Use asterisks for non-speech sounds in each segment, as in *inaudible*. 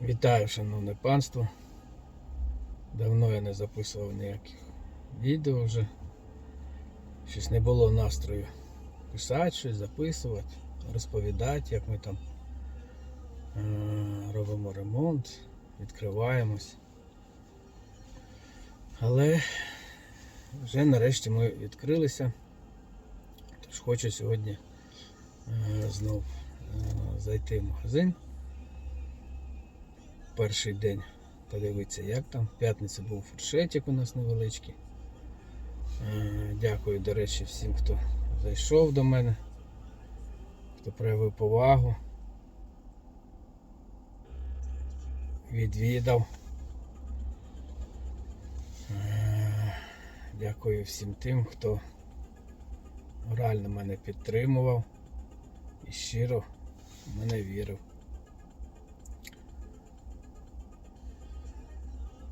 Вітаю, шановне панство. Давно я не записував ніяких відео вже. Щось не було настрою писати щось, записувати, розповідати, як ми там е, робимо ремонт, відкриваємось. Але вже нарешті ми відкрилися. Тож хочу сьогодні е, знов е, зайти в магазин перший день подивитися, як там. В п'ятницю був фуршетик у нас невеличкий. Е, Дякую, до речі, всім, хто зайшов до мене, хто проявив повагу, відвідав. Е, Дякую всім тим, хто морально мене підтримував і щиро в мене вірив.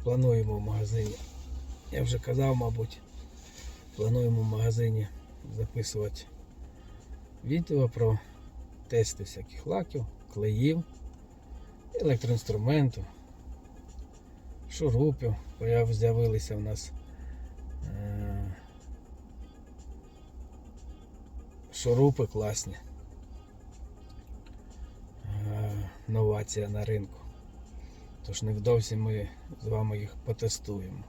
Плануємо в магазині. Я вже казав, мабуть, плануємо в магазині записувати відео про тести всяких лаків, клеїв, електроінструменту, шурупів. З'явилися в нас е, шурупи класні. Е, Новація на ринку. Тож невдовзі ми з вами їх потестуємо.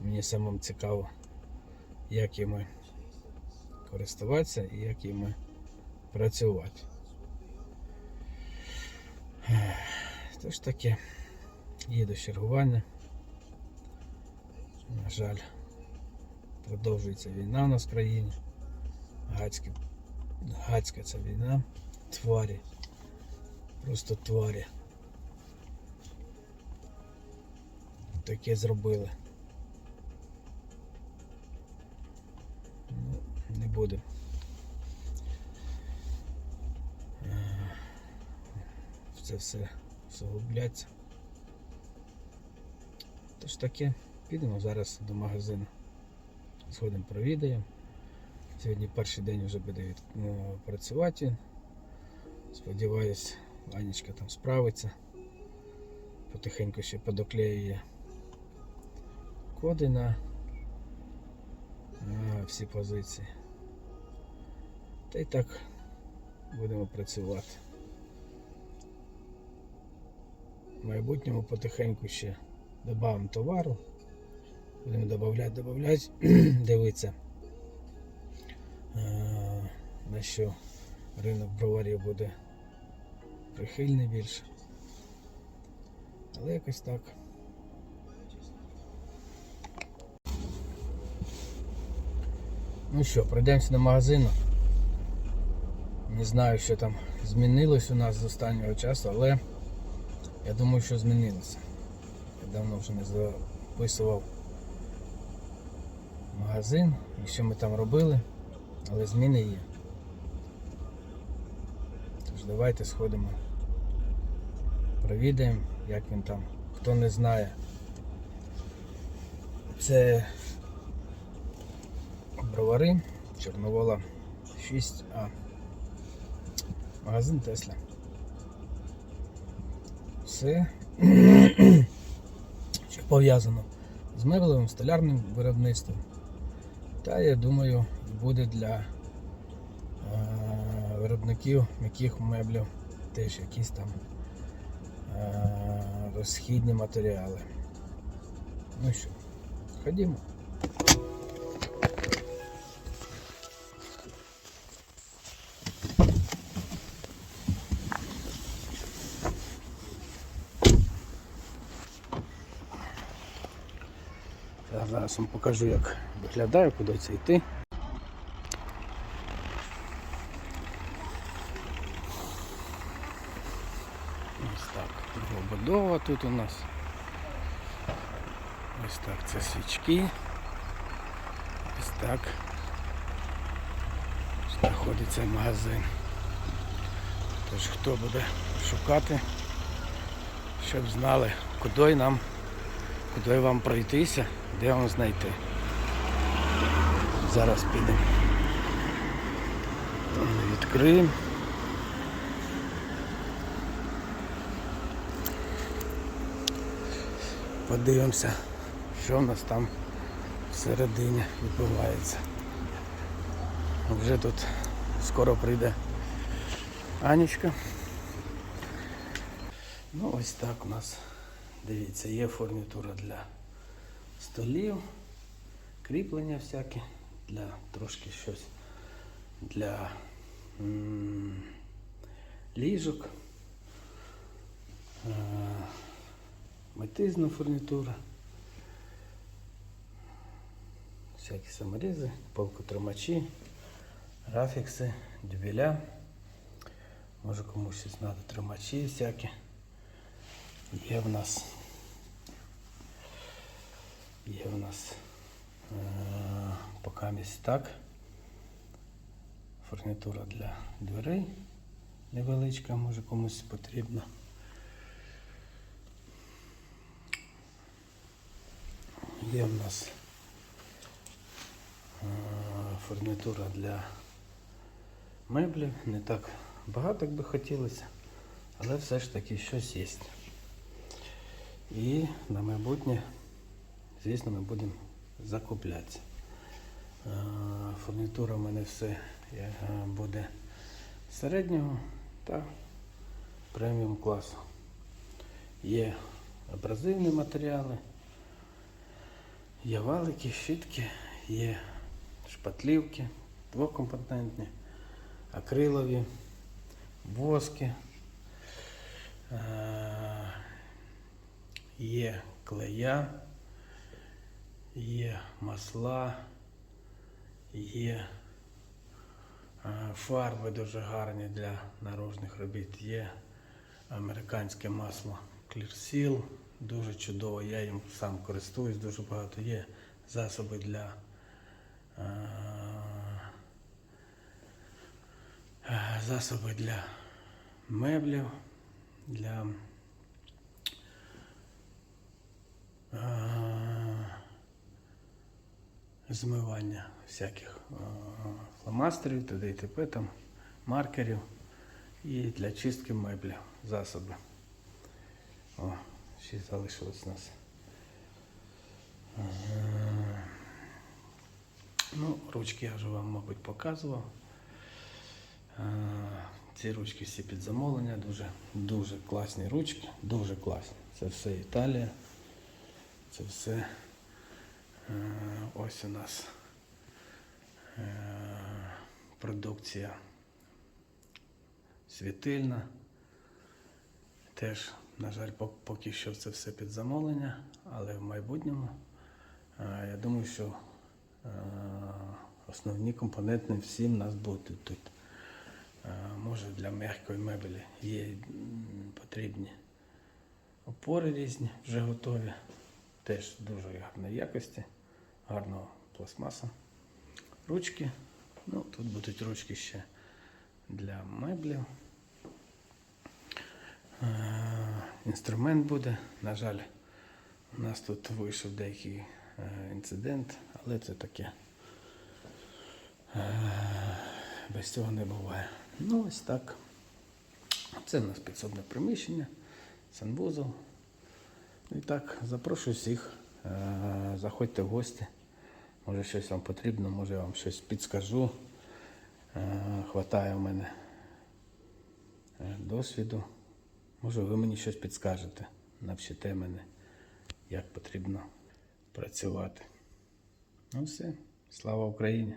Мені самому цікаво, як іми користуватися і як іми працювати. Тож таке, їду з чергування. На жаль, продовжується війна у нас в країні. Гацькі, гацька ця війна. Тварі. Просто тварі. Таке зробили. Ну, не будемо. Е, це все всугубляться. Тож таке, підемо зараз до магазину. Сходимо провідаємо. Сьогодні перший день вже буде від, ну, працювати. Сподіваюсь, Анечка там справиться. Потихеньку ще подоклеює коди на всі позиції. Та й так будемо працювати. В майбутньому потихеньку ще додамо товару. Будемо додавати, додавати, *clears throat* дивитися, е, на що ринок броварів буде прихильний більше. Але якось так. Ну що, пройдемося до магазину. Не знаю, що там змінилось у нас з останнього часу, але я думаю, що змінилося. Я давно вже не записував магазин і що ми там робили, але зміни є. Тож давайте сходимо, провідаємо, як він там. Хто не знає, це бровари, Чорновола 6А. Магазин Тесла. Все, *clears throat* що пов'язано з меблевим столярним виробництвом. Та я думаю, буде для е, виробників м'яких меблів теж якісь там е, розхідні матеріали. Ну що, ходімо. Зараз вам покажу, як виглядає, куди це йти. Ось так, будова тут у нас. Ось так, це свічки. Ось так. Знаходиться магазин. Тож хто буде шукати, щоб знали, куди нам куди вам пройтися, де вам знайти. Зараз підемо. Відкриємо. Подивимося, що в нас там всередині відбувається. Вже тут скоро прийде Анічка. Ну ось так у нас, дивіться, є фурнітура для столів, кріплення всякі, для трошки щось для ліжок, е, метизна фурнітура, всякі саморізи, полкотримачі, рафікси, дюбеля. Може комусь щось треба, тримачі всякі. Є в нас. Є в нас е, покамість так. Фурнітура для дверей невеличка, може комусь потрібна. Є в нас е, фурнітура для меблів. Не так багато, як би хотілося, але все ж таки щось є. І на майбутнє, звісно, ми будемо закуплятися. Е, Фурнітура в мене все е, буде середнього та преміум класу. Є абразивні матеріали, є валики, щітки, є шпатлівки, двокомпонентні, акрилові, воски. Є клея, є масла, є е, фарби дуже гарні для наружних робіт. Є американське масло Clear Seal, дуже чудово. Я їм сам користуюсь дуже багато. Є засоби для е, е, засоби для меблів, для е, змивання всяких е, фломастерів, т.д. і т.п. там, маркерів і для чистки меблів засоби. О, ще залишилось у нас. Е, Ну, ручки я вже вам, мабуть, показував. Е, Ці ручки всі під замовлення, дуже, дуже класні ручки, дуже класні. Це все Італія. Це все е, ось у нас е, продукція світильна. Теж, на жаль, поки що це все під замовлення, але в майбутньому е, я думаю, що основні компоненти всі в нас будуть тут. Може для м'якої мебелі є потрібні опори різні, вже готові. Теж дуже гарної якості, гарного пластмаса. Ручки. Ну, тут будуть ручки ще для меблів. Е, Інструмент буде. На жаль, у нас тут вийшов деякий е, інцидент, але це таке. Е, Без цього не буває. Ну, ось так. Це у нас підсобне приміщення, санвузол. І так, запрошую всіх. е, Заходьте в гості. Може щось вам потрібно, може я вам щось підскажу. Е, Хватає в мене е, досвіду. Може ви мені щось підскажете, навчите мене, як потрібно працювати. Ну все, слава Україні!